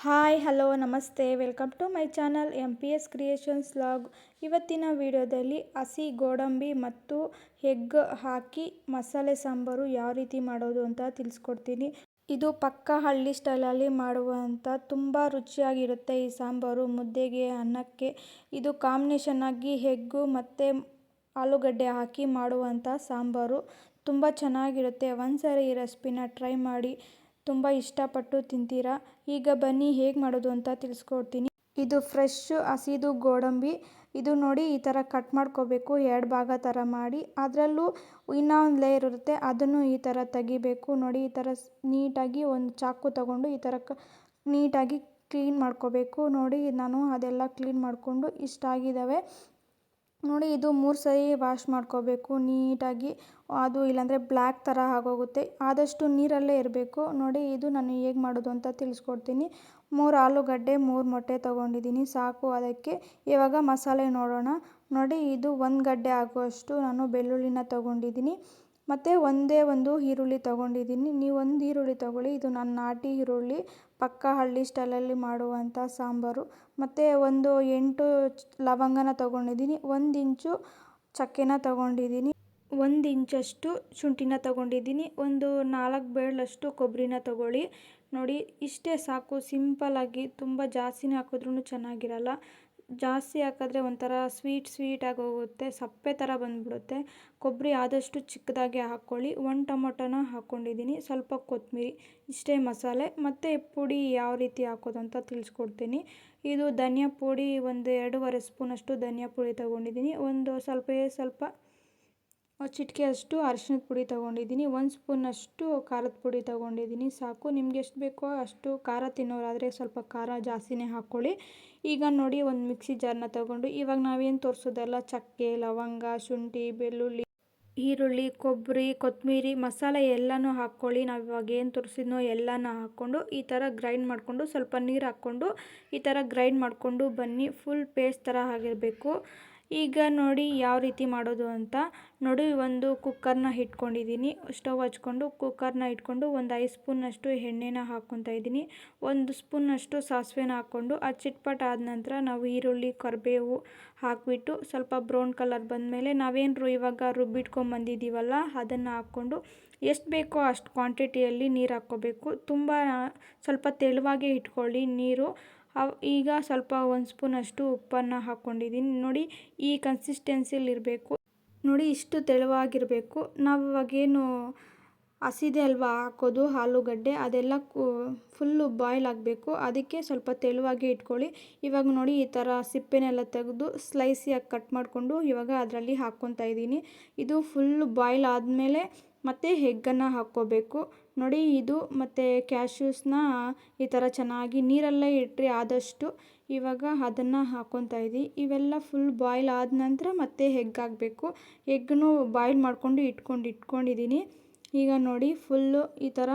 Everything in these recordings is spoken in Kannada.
ಹಾಯ್, ಹಲೋ, ನಮಸ್ತೆ. Welcome to my channel M P S creations log ಇವತ್ತಿನ ವಿಡಿಯೋದಲ್ಲಿ ಹಸಿ ಗೋಡಂಬಿ ಮತ್ತು ಎಗ್ ಹಾಕಿ ಮಸಾಲೆ ಸಾಂಬಾರು ಯಾವ ರೀತಿ ಮಾಡೋದು ಅಂತ ತಿಳಿಸ್ಕೊಡ್ತೀನಿ. ಇದು ಪಕ್ಕ ಹಳ್ಳಿ ಸ್ಟೈಲಲ್ಲಿ ಮಾಡುವಂಥ ತುಂಬ ರುಚಿಯಾಗಿರುತ್ತೆ ಈ ಸಾಂಬಾರು. ಮುದ್ದೆಗೆ, ಅನ್ನಕ್ಕೆ ಇದು ಕಾಂಬಿನೇಷನ್ ಆಗಿ ಹೆಗ್ಗು ಮತ್ತು ಆಲೂಗಡ್ಡೆ ಹಾಕಿ ಮಾಡುವಂಥ ಸಾಂಬಾರು. ತುಂಬ ಚೆನ್ನಾಗಿರುತ್ತೆ. ಒಂದ್ಸರಿ ಈ ರೆಸಿಪಿನ ಟ್ರೈ ಮಾಡಿ ತುಂಬ ಇಷ್ಟಪಟ್ಟು ತಿಂತೀರಾ? ಈಗ ಬನ್ನಿ, ಹೇಗೆ ಮಾಡೋದು ಅಂತ ತಿಳಿಸ್ಕೊಡ್ತೀನಿ. ಇದು ಫ್ರೆಶ್ ಹಸಿದು ಗೋಡಂಬಿ. ಇದು ನೋಡಿ ಈ ಥರ ಕಟ್ ಮಾಡ್ಕೋಬೇಕು, ಎರಡು ಭಾಗ ಥರ ಮಾಡಿ. ಅದರಲ್ಲೂ ಇನ್ನೂ ಒಂದು ಲೇಯರ್ ಇರುತ್ತೆ. ಅದನ್ನು ಈ ಥರ ತೆಗಿಬೇಕು. ನೋಡಿ, ಈ ಥರ ನೀಟಾಗಿ ಒಂದು ಚಾಕು ತಗೊಂಡು ಈ ಥರ ಕ ನೀಟಾಗಿ ಕ್ಲೀನ್ ಮಾಡ್ಕೋಬೇಕು. ನೋಡಿ, ನಾನು ಅದೆಲ್ಲ ಕ್ಲೀನ್ ಮಾಡಿಕೊಂಡು ಇಷ್ಟಾಗಿದ್ದಾವೆ ನೋಡಿ ಇದು ಮೂರು ಸರಿ ವಾಶ್ ಮಾಡ್ಕೋಬೇಕು. ನೀಟಾಗಿ ಅದು ಇಲ್ಲಾಂದರೆ ಬ್ಲ್ಯಾಕ್ ಥರ ಆಗೋಗುತ್ತೆ. ಆದಷ್ಟು ನೀರಲ್ಲೇ ಇರಬೇಕು. ನೋಡಿ ಇದು ನಾನು ಹೇಗೆ ಮಾಡೋದು ಅಂತ ತಿಳಿಸ್ಕೊಡ್ತೀನಿ. ಮೂರು ಆಲೂಗಡ್ಡೆ, ಮೂರು ಮೊಟ್ಟೆ ತೊಗೊಂಡಿದ್ದೀನಿ. ಸಾಕು ಅದಕ್ಕೆ. ಇವಾಗ ಮಸಾಲೆ ನೋಡೋಣ. ನೋಡಿ ಇದು ಒಂದು ಗಡ್ಡೆ ಆಗುವಷ್ಟು ನಾನು ಬೆಳ್ಳುಳ್ಳಿನ ತೊಗೊಂಡಿದ್ದೀನಿ. ಮತ್ತು ಒಂದೇ ಒಂದು ಈರುಳ್ಳಿ ತಗೊಂಡಿದ್ದೀನಿ. ನೀವು ಒಂದು ಈರುಳ್ಳಿ ತಗೊಳ್ಳಿ. ಇದು ನನ್ನ ನಾಟಿ ಈರುಳ್ಳಿ, ಪಕ್ಕ ಹಳ್ಳಿ ಸ್ಟೈಲಲ್ಲಿ ಮಾಡುವಂಥ ಸಾಂಬಾರು. ಮತ್ತು ಒಂದು ಎಂಟು ಲವಂಗನ ತೊಗೊಂಡಿದ್ದೀನಿ. ಒಂದು ಇಂಚು ಚಕ್ಕೆನ ತೊಗೊಂಡಿದ್ದೀನಿ. ಒಂದು ಇಂಚಷ್ಟು ಶುಂಠಿನ ತೊಗೊಂಡಿದ್ದೀನಿ. ಒಂದು ನಾಲ್ಕು ಬೇಳಷ್ಟು ಕೊಬ್ಬರಿನ ತೊಗೊಳ್ಳಿ. ನೋಡಿ, ಇಷ್ಟೇ ಸಾಕು. ಸಿಂಪಲ್ಲಾಗಿ ತುಂಬ ಜಾಸ್ತಿನೇ ಹಾಕಿದ್ರೂ ಚೆನ್ನಾಗಿರಲ್ಲ. ಜಾಸ್ತಿ ಹಾಕಿದ್ರೆ ಒಂಥರ ಸ್ವೀಟ್ ಸ್ವೀಟಾಗಿ ಹೋಗುತ್ತೆ, ಸಪ್ಪೆ ಥರ ಬಂದುಬಿಡುತ್ತೆ. ಕೊಬ್ಬರಿ ಆದಷ್ಟು ಚಿಕ್ಕದಾಗಿ ಹಾಕ್ಕೊಳ್ಳಿ. ಒಂದು ಟೊಮೊಟೊನ ಹಾಕ್ಕೊಂಡಿದ್ದೀನಿ. ಸ್ವಲ್ಪ ಕೊತ್ತಂಬರಿ, ಇಷ್ಟೇ ಮಸಾಲೆ. ಮತ್ತು ಪುಡಿ ಯಾವ ರೀತಿ ಹಾಕೋದು ಅಂತ ತಿಳಿಸ್ಕೊಡ್ತೀನಿ. ಇದು ಧನಿಯಾ ಪುಡಿ ಒಂದು ಎರಡೂವರೆ ಸ್ಪೂನಷ್ಟು ಧನಿಯಾ ಪುಡಿ ತೊಗೊಂಡಿದ್ದೀನಿ. ಒಂದು ಸ್ವಲ್ಪ ಸ್ವಲ್ಪ ಚಿಟಿಕೆಯಷ್ಟು ಅರಿಶಿನದ ಪುಡಿ ತೊಗೊಂಡಿದ್ದೀನಿ. ಒಂದು ಸ್ಪೂನಷ್ಟು ಖಾರದ ಪುಡಿ ತೊಗೊಂಡಿದ್ದೀನಿ. ಸಾಕು. ನಿಮ್ಗೆ ಎಷ್ಟು ಬೇಕೋ ಅಷ್ಟು ಖಾರ ತಿನ್ನೋರಾದರೆ ಸ್ವಲ್ಪ ಖಾರ ಜಾಸ್ತಿನೇ ಹಾಕ್ಕೊಳ್ಳಿ ಈಗ ನೋಡಿ ಒಂದು ಮಿಕ್ಸಿ ಜಾರನ್ನ ತೊಗೊಂಡು. ಇವಾಗ ನಾವೇನು ತೋರಿಸೋದಲ್ಲ? ಚಕ್ಕೆ, ಲವಂಗ, ಶುಂಠಿ, ಬೆಳ್ಳುಳ್ಳಿ, ಈರುಳ್ಳಿ, ಕೊಬ್ಬರಿ ಕೊತ್ತಂಬರಿ ಮಸಾಲೆ ಎಲ್ಲನೂ ಹಾಕ್ಕೊಳ್ಳಿ ನಾವು ಇವಾಗ ಏನು ತೋರಿಸಿದ್ನೋ ಎಲ್ಲನ ಹಾಕ್ಕೊಂಡು ಈ ಥರ ಗ್ರೈಂಡ್ ಮಾಡಿಕೊಂಡು ಸ್ವಲ್ಪ ನೀರು ಹಾಕ್ಕೊಂಡು ಈ ಥರ ಗ್ರೈಂಡ್ ಮಾಡಿಕೊಂಡು ಬನ್ನಿ. ಫುಲ್ ಪೇಸ್ಟ್ ಥರ ಆಗಿರಬೇಕು. ಈಗ ನೋಡಿ ಯಾವ ರೀತಿ ಮಾಡೋದು ಅಂತ. ನೋಡಿ, ಒಂದು ಕುಕ್ಕರ್ನ ಇಟ್ಕೊಂಡಿದ್ದೀನಿ. ಸ್ಟವ್ ಹಚ್ಕೊಂಡು ಕುಕ್ಕರ್ನ ಇಟ್ಕೊಂಡು ಒಂದು ಐದು ಸ್ಪೂನಷ್ಟು ಎಣ್ಣೆನ ಹಾಕ್ಕೊತಾ ಇದ್ದೀನಿ. ಒಂದು ಸ್ಪೂನಷ್ಟು ಸಾಸಿವೆನ ಹಾಕ್ಕೊಂಡು ಆ ಚಿಟ್ಪಟ್ ಆದ ನಂತರ ನಾವು ಈರುಳ್ಳಿ, ಕರಿಬೇವು ಹಾಕಿಬಿಟ್ಟು ಸ್ವಲ್ಪ ಬ್ರೌನ್ ಕಲರ್ ಬಂದಮೇಲೆ ನಾವೇನು ಇವಾಗ ರುಬ್ಬಿಟ್ಕೊಂಬಂದಿದ್ದೀವಲ್ಲ, ಅದನ್ನು ಹಾಕ್ಕೊಂಡು ಎಷ್ಟು ಬೇಕೋ ಅಷ್ಟು ಕ್ವಾಂಟಿಟಿಯಲ್ಲಿ ನೀರು ಹಾಕ್ಕೋಬೇಕು. ತುಂಬ ಸ್ವಲ್ಪ ತೆಳುವಾಗೇ ಇಟ್ಕೊಳ್ಳಿ. ನೀರು ಈಗ ಸ್ವಲ್ಪ ಒಂದು ಸ್ಪೂನಷ್ಟು ಉಪ್ಪನ್ನು ಹಾಕ್ಕೊಂಡಿದ್ದೀನಿ ನೋಡಿ ಈ ಕನ್ಸಿಸ್ಟೆನ್ಸಿಲಿರಬೇಕು ನೋಡಿ ಇಷ್ಟು ತೆಳುವಾಗಿರಬೇಕು. ನಾವು ಇವಾಗೇನು ಹಸಿದೆ ಅಲ್ವಾ? ಹಾಕೋದು ಆಲೂಗಡ್ಡೆ ಅದೆಲ್ಲ ಕೂ ಫುಲ್ಲು ಬಾಯ್ಲ್ ಆಗಬೇಕು. ಅದಕ್ಕೆ ಸ್ವಲ್ಪ ತೆಳುವಾಗಿ ಇಟ್ಕೊಳ್ಳಿ. ಇವಾಗ ನೋಡಿ ಈ ಥರ ಸಿಪ್ಪೆನೆಲ್ಲ ತೆಗೆದು ಸ್ಲೈಸಿಯಾಗಿ ಕಟ್ ಮಾಡಿಕೊಂಡು ಇವಾಗ ಅದರಲ್ಲಿ ಹಾಕ್ಕೊತಾ ಇದ್ದೀನಿ. ಇದು ಫುಲ್ಲು ಬಾಯ್ಲ್ ಆದಮೇಲೆ ಮತ್ತು ಹೆಗ್ಗನ್ನು ಹಾಕ್ಕೋಬೇಕು. ನೋಡಿ ಇದು ಮತ್ತು ಕ್ಯಾಶ್ಯೂಸ್ನ ಈ ಥರ ಚೆನ್ನಾಗಿ ನೀರಲ್ಲೇ ಇಟ್ಟರೆ ಆದಷ್ಟು ಇವಾಗ ಅದನ್ನು ಹಾಕ್ಕೊತಾ ಇದ್ದೀವಿ ಇವೆಲ್ಲ ಫುಲ್ ಬಾಯ್ಲ್ ಆದ ನಂತರ ಮತ್ತೆ ಎಗ್ ಹಾಕಬೇಕು. ಬಾಯ್ಲ್ ಮಾಡಿಕೊಂಡು ಇಟ್ಕೊಂಡು, ಇಟ್ಕೊಂಡಿದ್ದೀನಿ. ಈಗ ನೋಡಿ ಫುಲ್ಲು ಈ ಥರ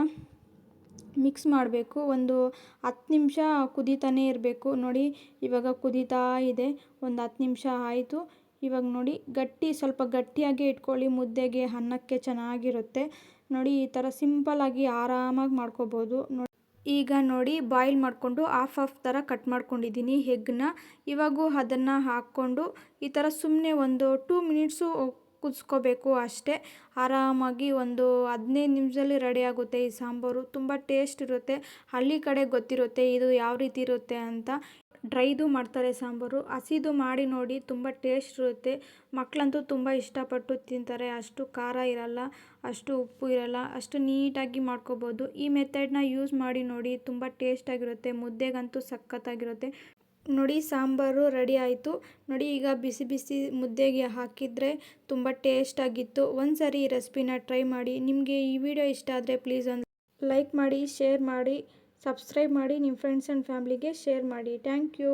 ಮಿಕ್ಸ್ ಮಾಡಬೇಕು. ಒಂದು ಹತ್ತು ನಿಮಿಷ ಕುದೀತಾನೇ ಇರಬೇಕು. ನೋಡಿ, ಇವಾಗ ಕುದೀತಾ ಇದೆ. ಒಂದು ಹತ್ತು ನಿಮಿಷ ಆಯಿತು. ಇವಾಗ ನೋಡಿ, ಗಟ್ಟಿ, ಸ್ವಲ್ಪ ಗಟ್ಟಿಯಾಗಿ ಇಟ್ಕೊಳ್ಳಿ. ಮುದ್ದೆಗೆ, ಅನ್ನಕ್ಕೆ ಚೆನ್ನಾಗಿರುತ್ತೆ. ನೋಡಿ, ಈ ಥರ ಸಿಂಪಲ್ಲಾಗಿ ಆರಾಮಾಗಿ ಮಾಡ್ಕೋಬೋದು. ನೋಡಿ, ಈಗ ನೋಡಿ ಬಾಯ್ಲ್ ಮಾಡಿಕೊಂಡು ಆಫ್ ಆಫ್ ಥರ ಕಟ್ ಮಾಡ್ಕೊಂಡಿದ್ದೀನಿ ಹೆಗ್ನ ಇವಾಗೂ ಅದನ್ನು ಹಾಕ್ಕೊಂಡು ಈ ಥರ ಸುಮ್ಮನೆ ಒಂದು ಟೂ ಮಿನಿಟ್ಸು ಕುದಿಸ್ಕೋಬೇಕು ಅಷ್ಟೇ. ಆರಾಮಾಗಿ ಒಂದು ಹದಿನೈದು ನಿಮಿಷದಲ್ಲಿ ರೆಡಿ ಆಗುತ್ತೆ ಈ ಸಾಂಬಾರು. ತುಂಬ ಟೇಸ್ಟ್ ಇರುತ್ತೆ. ಹಳ್ಳಿ ಕಡೆ ಗೊತ್ತಿರುತ್ತೆ ಇದು ಯಾವ ರೀತಿ ಇರುತ್ತೆ ಅಂತ. ಡ್ರೈದು ಮಾಡ್ತಾರೆ ಸಾಂಬಾರು. ಹಸಿದು ಮಾಡಿ ನೋಡಿ ತುಂಬ ಟೇಸ್ಟ್ ಇರುತ್ತೆ. ಮಕ್ಕಳಂತೂ ತುಂಬ ಇಷ್ಟಪಟ್ಟು ತಿಂತಾರೆ. ಅಷ್ಟು ಖಾರ ಇರಲ್ಲ, ಅಷ್ಟು ಉಪ್ಪು ಇರಲ್ಲ, ಅಷ್ಟು ನೀಟಾಗಿ ಮಾಡ್ಕೋಬೋದು. ಈ ಮೆಥಡ್ನ ಯೂಸ್ ಮಾಡಿ ನೋಡಿ ತುಂಬ ಟೇಸ್ಟಾಗಿರುತ್ತೆ ಮುದ್ದೆಗಂತೂ ಸಖತ್ತಾಗಿರುತ್ತೆ. ನೋಡಿ ಸಾಂಬಾರು ರೆಡಿ ಆಯಿತು. ನೋಡಿ, ಈಗ ಬಿಸಿ ಬಿಸಿ ಮುದ್ದೆಗೆ ಹಾಕಿದರೆ ತುಂಬ ಟೇಸ್ಟಾಗಿತ್ತು ಒಂದು ಸಾರಿ ಈ ರೆಸಿಪಿನ ಟ್ರೈ ಮಾಡಿ. ನಿಮಗೆ ಈ ವಿಡಿಯೋ ಇಷ್ಟ ಆದರೆ ಪ್ಲೀಸ್ ಒಂದು ಲೈಕ್ ಮಾಡಿ ಶೇರ್ ಮಾಡಿ ಸಬ್ಸ್ಕ್ರೈಬ್ ಮಾಡಿ. ನಿಮ್ಮ ಫ್ರೆಂಡ್ಸ್ ಆ್ಯಂಡ್ ಫ್ಯಾಮ್ಲಿಗೆ ಶೇರ್ ಮಾಡಿ. Thank you